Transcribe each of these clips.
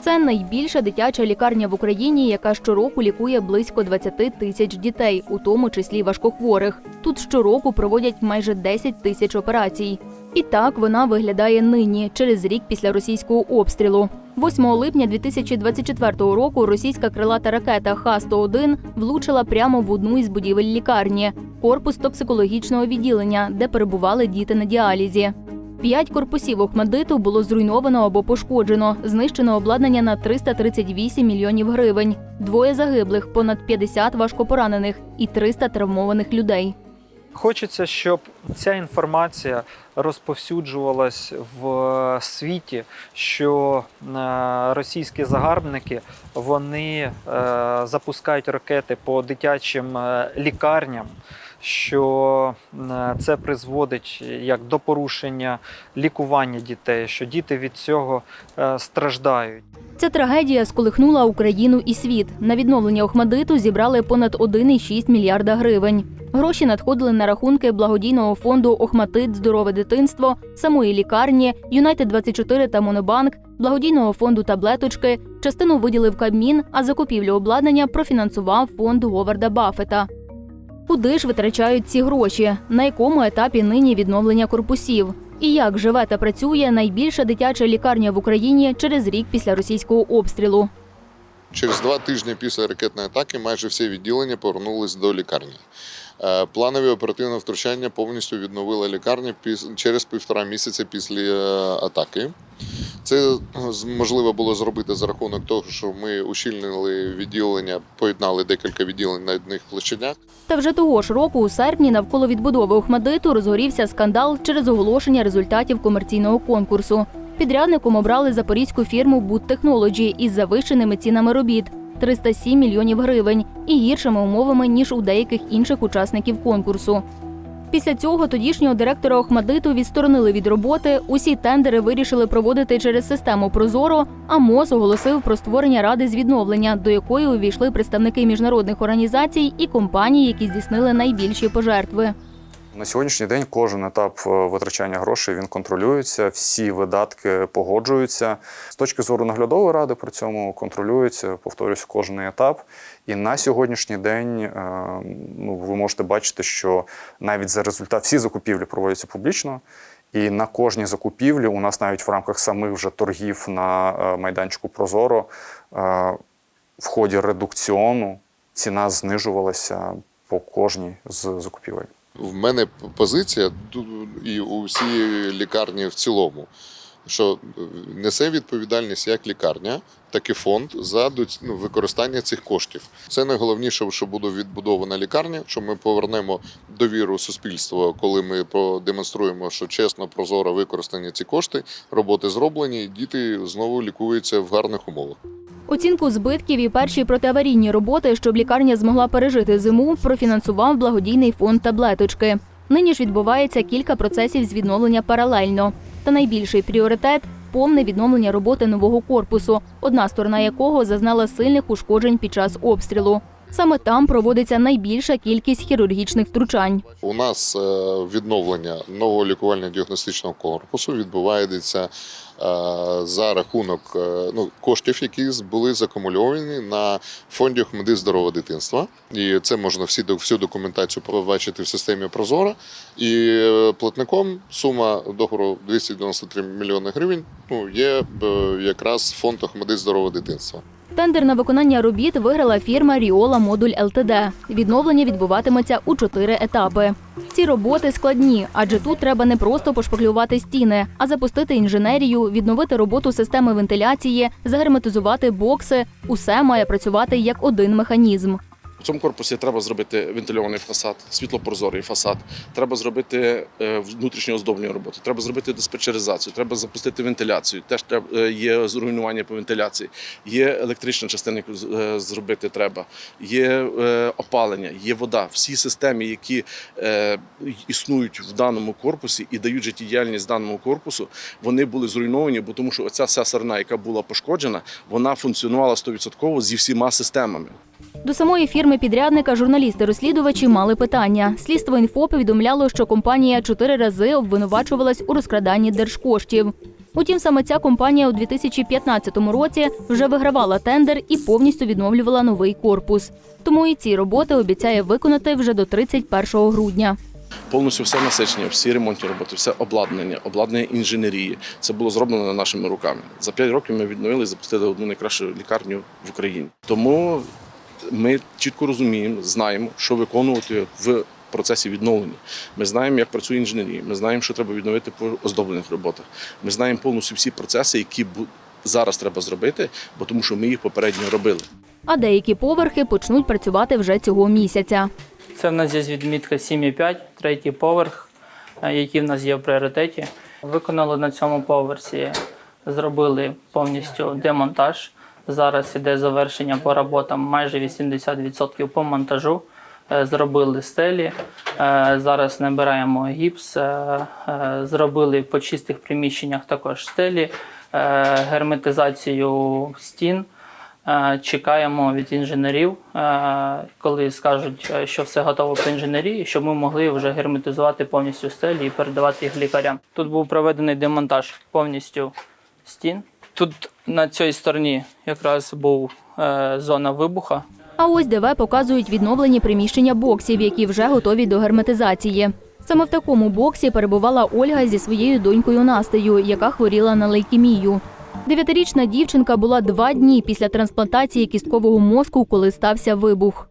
Це найбільша дитяча лікарня в Україні, яка щороку лікує близько 20 тисяч дітей, у тому числі важкохворих. Тут щороку проводять майже 10 тисяч операцій. І так вона виглядає нині, через рік після російського обстрілу. 8 липня 2024 року російська крилата ракета Х-101 влучила прямо в одну із будівель лікарні корпус токсикологічного відділення, де перебували діти на діалізі. П'ять корпусів Охмадиту було зруйновано або пошкоджено, знищено обладнання на 338 мільйонів гривень. Двоє загиблих, понад 50 важкопоранених і 300 травмованих людей. Хочеться, щоб ця інформація розповсюджувалась в світі, що е, російські загарбники вони е, запускають ракети по дитячим е, лікарням, що е, це призводить як до порушення лікування дітей, що діти від цього е, страждають. Ця трагедія сколихнула Україну і світ. На відновлення Охмадиту зібрали понад 1,6 мільярда гривень. Гроші надходили на рахунки благодійного фонду Охматит Здорове дитинство, самої лікарні, Юнайтед 24 та Монобанк, благодійного фонду таблеточки. Частину виділив Кабмін, а закупівлю обладнання профінансував фонд Говарда Баффета. Куди ж витрачають ці гроші? На якому етапі нині відновлення корпусів? І як живе та працює найбільша дитяча лікарня в Україні через рік після російського обстрілу? Через два тижні після ракетної атаки майже всі відділення повернулись до лікарні. Е, Планові оперативне втручання повністю відновила лікарня піс- через півтора місяця після е, атаки. Це е, можливо було зробити за рахунок того, що ми ущільнили відділення, поєднали декілька відділень на одних площадях. Та вже того ж року, у серпні, навколо відбудови Охмадиту розгорівся скандал через оголошення результатів комерційного конкурсу. Підрядником обрали запорізьку фірму «Будтехнолоджі» із завищеними цінами робіт 307 мільйонів гривень і гіршими умовами ніж у деяких інших учасників конкурсу. Після цього тодішнього директора Охмадиту відсторонили від роботи. Усі тендери вирішили проводити через систему Прозоро. А МОЗ оголосив про створення ради з відновлення, до якої увійшли представники міжнародних організацій і компаній, які здійснили найбільші пожертви. На сьогоднішній день кожен етап е, витрачання грошей він контролюється, всі видатки погоджуються. З точки зору наглядової ради при цьому контролюється, повторюсь, кожен етап. І на сьогоднішній день е, ну, ви можете бачити, що навіть за результат всі закупівлі проводяться публічно. І на кожній закупівлі у нас навіть в рамках самих вже торгів на е, майданчику Прозоро в ході редукціону ціна знижувалася по кожній з закупівель. В мене позиція і у всій лікарні в цілому, що е, несе відповідальність як лікарня, так і фонд за ну, використання цих коштів. Це найголовніше, що буде відбудована лікарня, що ми повернемо довіру суспільства, коли ми продемонструємо, що чесно, прозоро використані ці кошти, роботи зроблені, і діти знову лікуються в гарних умовах. Оцінку збитків і перші протиаварійні роботи, щоб лікарня змогла пережити зиму, профінансував благодійний фонд таблеточки. Нині ж відбувається кілька процесів з відновлення паралельно. Та найбільший пріоритет повне відновлення роботи нового корпусу, одна сторона якого зазнала сильних ушкоджень під час обстрілу. Саме там проводиться найбільша кількість хірургічних втручань. У нас е, відновлення нового лікувально-діагностичного корпусу відбувається е, за рахунок е, ну, коштів, які були закумульовані на фонді «Охмади здорове дитинства. І це можна всі всю документацію побачити в системі Прозора. І платником сума договору 293 мільйони гривень ну, є якраз фонд «Охмади здорове дитинства. Тендер на виконання робіт виграла фірма Ріола Модуль ЛТД. Відновлення відбуватиметься у чотири етапи. Ці роботи складні, адже тут треба не просто пошпаклювати стіни, а запустити інженерію, відновити роботу системи вентиляції, загерметизувати бокси. Усе має працювати як один механізм. В цьому корпусі треба зробити вентильований фасад, світлопрозорий фасад. Треба зробити е, внутрішню оздоблення роботи. Треба зробити диспетчеризацію, треба запустити вентиляцію. Теж е, є зруйнування по вентиляції. Є електрична частина, яку е, зробити треба. Є опалення, є вода. Всі системи, які існують в даному корпусі і дають життєдіяльність даному корпусу, вони були зруйновані, бо тому що оця вся сарна, яка була пошкоджена, вона функціонувала 100% зі всіма системами. До самої фірми підрядника журналісти-розслідувачі мали питання. Слідство інфо повідомляло, що компанія чотири рази обвинувачувалась у розкраданні держкоштів. Утім, саме ця компанія у 2015 році вже вигравала тендер і повністю відновлювала новий корпус. Тому і ці роботи обіцяє виконати вже до 31 грудня. Повністю все насичення, всі ремонтні роботи, все обладнання, обладнання інженерії. Це було зроблено нашими руками. За 5 років ми відновили і запустили одну найкращу лікарню в Україні. Тому ми чітко розуміємо, знаємо, що виконувати в процесі відновлення. Ми знаємо, як працює інженерія. Ми знаємо, що треба відновити по оздоблених роботах. Ми знаємо повністю всі процеси, які зараз треба зробити, бо тому що ми їх попередньо робили. А деякі поверхи почнуть працювати вже цього місяця. Це в нас є відмітка 7,5, третій поверх, е, який в нас є в пріоритеті. Виконали на цьому поверсі, зробили повністю демонтаж. Зараз іде завершення по роботам майже 80% по монтажу. Е, Зробили стелі. Е, Зараз набираємо гіпс. Е, Зробили по чистих приміщеннях також стелі, герметизацію стін. Чекаємо від інженерів, коли скажуть, що все готово по інженерії, щоб ми могли вже герметизувати повністю стелі і передавати їх лікарям. Тут був проведений демонтаж повністю стін. Тут на цій стороні якраз був е, зона вибуха. А ось ДВ показують відновлені приміщення боксів, які вже готові до герметизації. Саме в такому боксі перебувала Ольга зі своєю донькою Настею, яка хворіла на лейкемію. Дев'ятирічна дівчинка була два дні після трансплантації кісткового мозку, коли стався вибух.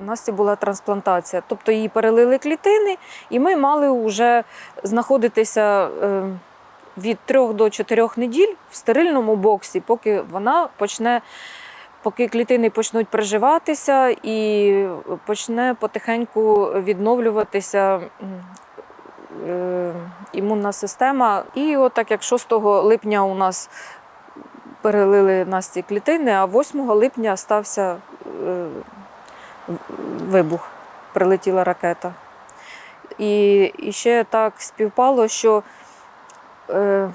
У Насті була трансплантація, тобто її перелили клітини, і ми мали вже знаходитися е, від трьох до чотирьох неділь в стерильному боксі, поки вона почне, поки клітини почнуть приживатися і почне потихеньку відновлюватися. е, Імунна система. І от як 6 липня у нас перелили Насті клітини, а 8 липня стався е, вибух, прилетіла ракета. І, і ще так співпало, що е,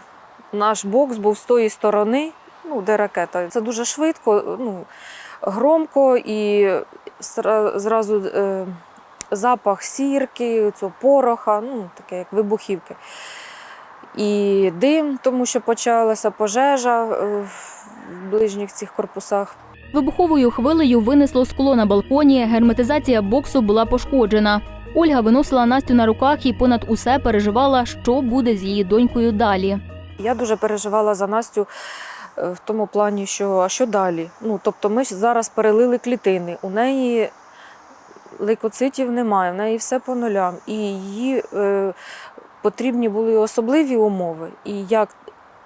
наш бокс був з тої сторони, ну, де ракета. Це дуже швидко, ну, громко і зразу е, запах сірки, цього пороха, ну, таке як вибухівки. І дим, тому що почалася пожежа е, в ближніх цих корпусах. Вибуховою хвилею винесло скло на балконі, герметизація боксу була пошкоджена. Ольга виносила Настю на руках і понад усе переживала, що буде з її донькою далі. Я дуже переживала за Настю е, в тому плані, що а що далі? Ну, тобто ми зараз перелили клітини, у неї лейкоцитів немає, в неї все по нулям. І її е, потрібні були особливі умови. І як,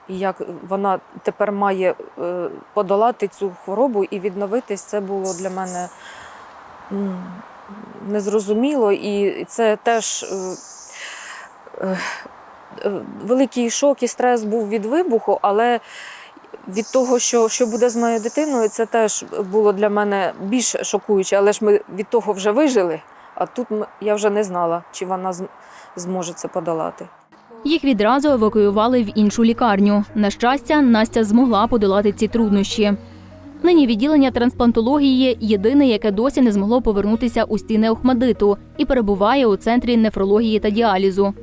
як вона тепер має е, подолати цю хворобу і відновитись, це було для мене незрозуміло. І це теж. Е, е, е, великий шок і стрес був від вибуху, але від того, що, що буде з моєю дитиною, це теж було для мене більш шокуюче. Але ж ми від того вже вижили, а тут я вже не знала, чи вона зможе це подолати. Їх відразу евакуювали в іншу лікарню. На щастя, Настя змогла подолати ці труднощі. Нині відділення трансплантології єдине, яке досі не змогло повернутися у стіни Охмадиту і перебуває у центрі нефрології та діалізу.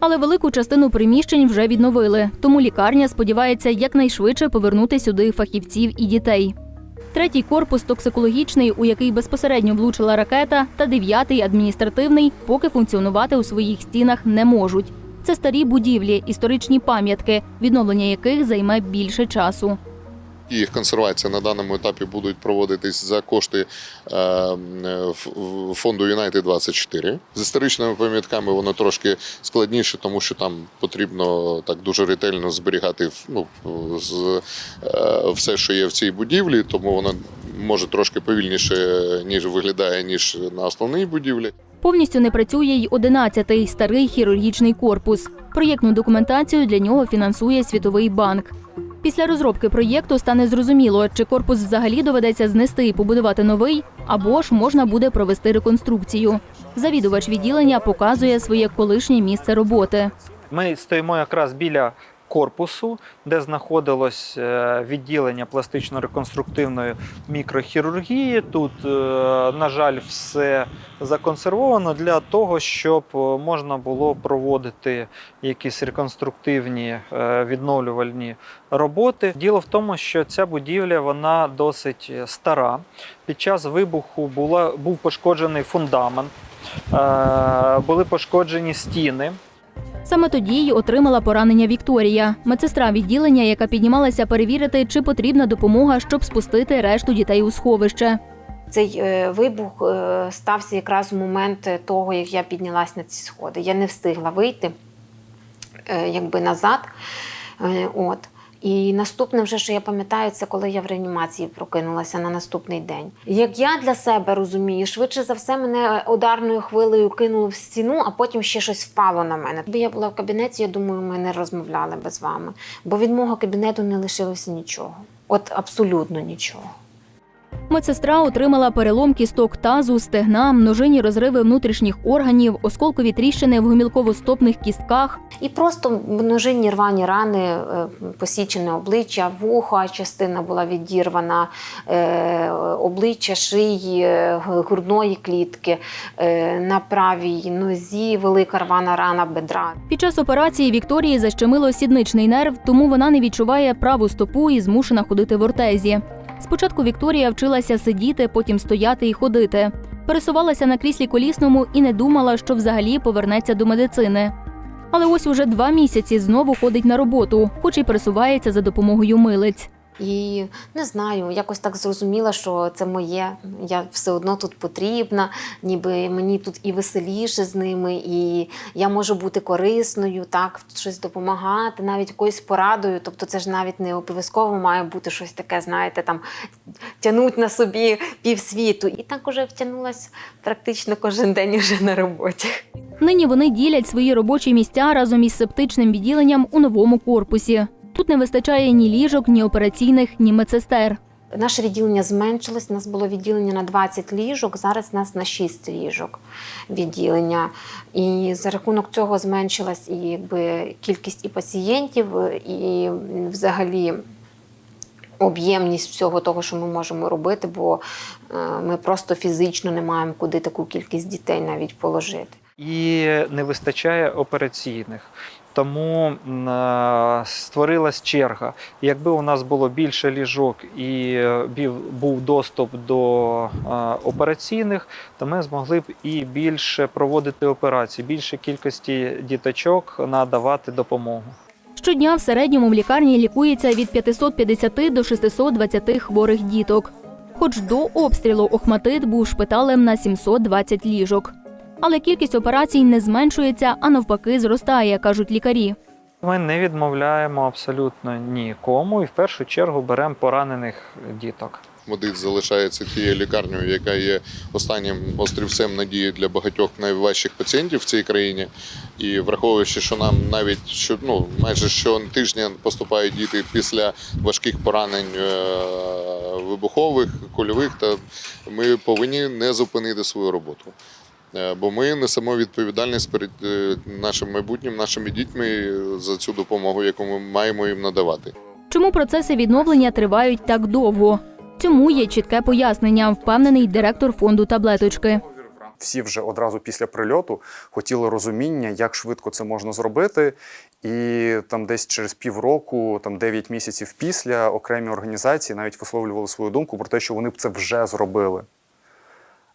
Але велику частину приміщень вже відновили, тому лікарня сподівається якнайшвидше повернути сюди фахівців і дітей. Третій корпус токсикологічний, у який безпосередньо влучила ракета, та дев'ятий адміністративний поки функціонувати у своїх стінах не можуть. Це старі будівлі, історичні пам'ятки, відновлення яких займе більше часу. Їх консервація на даному етапі будуть проводитись за кошти е, фонду United 24 З історичними пам'ятками воно трошки складніше, тому що там потрібно так дуже ретельно зберігати ну, з, е, все, що є в цій будівлі, тому воно може трошки повільніше ніж виглядає, ніж на основній будівлі. Повністю не працює й 11-й старий хірургічний корпус. Проєктну документацію для нього фінансує Світовий банк. Після розробки проєкту стане зрозуміло, чи корпус взагалі доведеться знести і побудувати новий, або ж можна буде провести реконструкцію. Завідувач відділення показує своє колишнє місце роботи. Ми стоїмо якраз біля корпусу, де знаходилось е, відділення пластично-реконструктивної мікрохірургії. Тут, е, на жаль, все законсервовано для того, щоб е, можна було проводити якісь реконструктивні відновлювальні роботи. Діло в тому, що ця будівля вона досить стара. Під час вибуху була, був пошкоджений фундамент, були пошкоджені стіни. Саме тоді й отримала поранення Вікторія, медсестра відділення, яка піднімалася перевірити, чи потрібна допомога, щоб спустити решту дітей у сховище. Цей е, вибух е, стався якраз у момент того, як я піднялась на ці сходи. Я не встигла вийти е, якби назад. От. І наступне, вже що я пам'ятаю, це коли я в реанімації прокинулася на наступний день. Як я для себе розумію, швидше за все мене ударною хвилею кинуло в стіну, а потім ще щось впало на мене. Якби я була в кабінеті, я думаю, ми не розмовляли би з вами. Бо від мого кабінету не лишилося нічого. От абсолютно нічого. Медсестра отримала перелом кісток тазу, стегна, множинні розриви внутрішніх органів, осколкові тріщини в гомілково-стопних кістках. І просто множинні рвані рани, е, посічене обличчя, вуха, частина була відірвана, е, обличчя, шиї, е, грудної клітки, на правій нозі велика рвана рана бедра. Під час операції Вікторії защемило сідничний нерв, тому вона не відчуває праву стопу і змушена ходити в ортезі. Спочатку Вікторія вчилася сидіти, потім стояти і ходити. Пересувалася на кріслі колісному і не думала, що взагалі повернеться до медицини. Але ось уже два місяці знову ходить на роботу, хоч і пересувається за допомогою милиць. І не знаю, якось так зрозуміла, що це моє. Я все одно тут потрібна, ніби мені тут і веселіше з ними, і я можу бути корисною, так, щось допомагати, навіть якоюсь порадою. Тобто, це ж навіть не обов'язково має бути щось таке, знаєте, там тянуть на собі півсвіту. І так уже втягнулась практично кожен день уже на роботі. Нині вони ділять свої робочі місця разом із септичним відділенням у новому корпусі. Тут не вистачає ні ліжок, ні операційних, ні медсестер. Наше відділення зменшилось. У нас було відділення на 20 ліжок, зараз у нас на 6 ліжок відділення. І за рахунок цього зменшилась і якби кількість і пацієнтів, і взагалі об'ємність всього того, що ми можемо робити, бо е, ми просто фізично не маємо куди таку кількість дітей навіть положити. і не вистачає операційних. Тому е, створилась черга. Якби у нас було більше ліжок і е, був доступ до е, операційних, то ми змогли б і більше проводити операції, більше кількості діточок надавати допомогу. Щодня в середньому в лікарні лікується від 550 до 620 хворих діток. Хоч до обстрілу Охматит був шпиталем на 720 ліжок. Але кількість операцій не зменшується, а навпаки, зростає, кажуть лікарі. Ми не відмовляємо абсолютно нікому і в першу чергу беремо поранених діток. Медит залишається тією лікарнею, яка є останнім острівцем надії для багатьох найважчих пацієнтів в цій країні. І враховуючи, що нам навіть що ну майже щотижня поступають діти після важких поранень е, вибухових, кульових, та ми повинні не зупинити свою роботу. Е, Бо ми несемо відповідальність перед е, нашим майбутнім, нашими дітьми за цю допомогу, яку ми маємо їм надавати. Чому процеси відновлення тривають так довго? Цьому є чітке пояснення, впевнений директор фонду таблеточки. Всі вже одразу після прильоту хотіли розуміння, як швидко це можна зробити. І там десь через півроку, там 9 місяців після окремі організації навіть висловлювали свою думку про те, що вони б це вже зробили.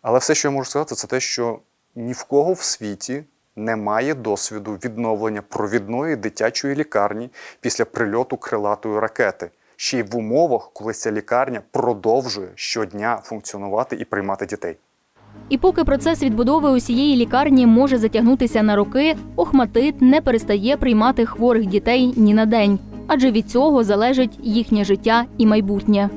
Але все, що я можу сказати, це те, що ні в кого в світі немає досвіду відновлення провідної дитячої лікарні після прильоту крилатої ракети. Ще й в умовах, коли ця лікарня продовжує щодня функціонувати і приймати дітей. І поки процес відбудови усієї лікарні може затягнутися на роки, Охматит не перестає приймати хворих дітей ні на день, адже від цього залежить їхнє життя і майбутнє.